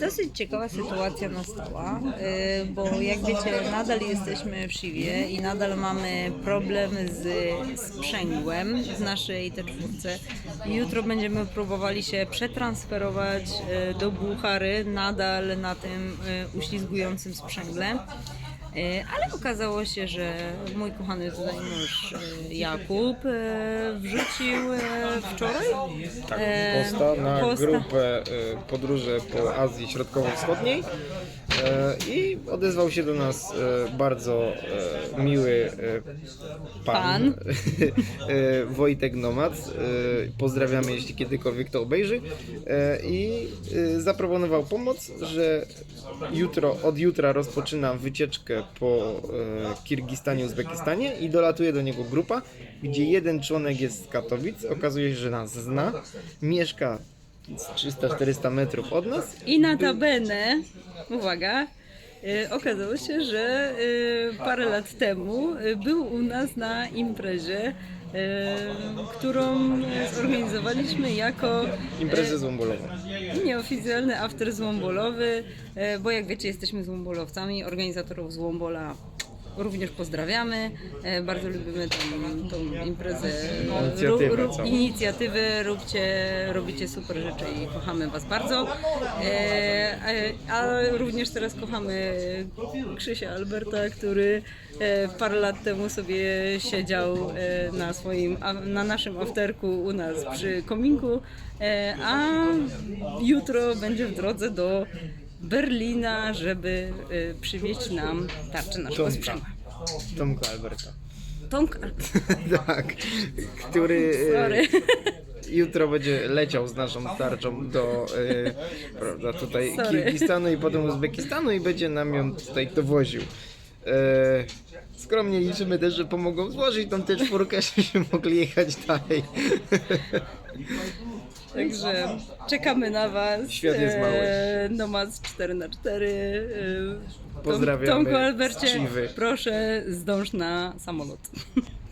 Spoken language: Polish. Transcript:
Dosyć ciekawa sytuacja nastała, y, bo jak wiecie, nadal jesteśmy w Siwie i nadal mamy problem z sprzęgłem w naszej te czwórce. Jutro będziemy próbowali się przetransferować y, do Buchary, nadal na tym y, uślizgującym sprzęgle. Y, Ale okazało się, że mój kochany tutaj mąż y, Jakub y, wrzucił wczoraj Tak, e, posta na posta. grupę e, podróże po Azji Środkowo-Wschodniej e, i odezwał się do nas e, bardzo e, miły e, pan, Pan. e, Wojtek Nomad. E, Pozdrawiamy, jeśli kiedykolwiek to obejrzy. E, I e, zaproponował pomoc, że jutro, od jutra rozpoczynam wycieczkę po e, Kirgistanie, Uzbekistanie i dolatuje do niego grupa, gdzie jeden członek jest z Katowic, okazuje się, że nas zna, mieszka 300-400 metrów od nas. I notabene, uwaga, y, okazało się, że y, parę lat temu y, był u nas na imprezie, y, którą zorganizowaliśmy jako Imprezę złombolową. nieoficjalny after złombolowy, bo jak wiecie jesteśmy złombolowcami, organizatorów złombola również pozdrawiamy, e, bardzo lubimy tą, tą imprezę, Inicjatywę całą. inicjatywę, róbcie, robicie super rzeczy i kochamy Was bardzo. E, a, a również teraz kochamy Krzysia Alberta, który e, parę lat temu sobie siedział e, na swoim, na naszym afterku u nas przy kominku, e, a jutro będzie w drodze do Berlina, żeby e, przywieźć nam tarczę naszego Tomka. sprzęgła. Tomka Alberta. Tomka, tak, który e, sorry. jutro będzie leciał z naszą tarczą do e, prawda, tutaj Sorry. Kirgistanu i potem Uzbekistanu i będzie nam ją tutaj dowoził. Skromnie liczymy też, że pomogą złożyć tą tę czwórkę, żebyśmy mogli jechać dalej. Także czekamy na Was. Świat jest mały. E, Nomad 4 na 4 e, Tom- Pozdrawiamy Tomku Albercie, proszę zdąż na samolot.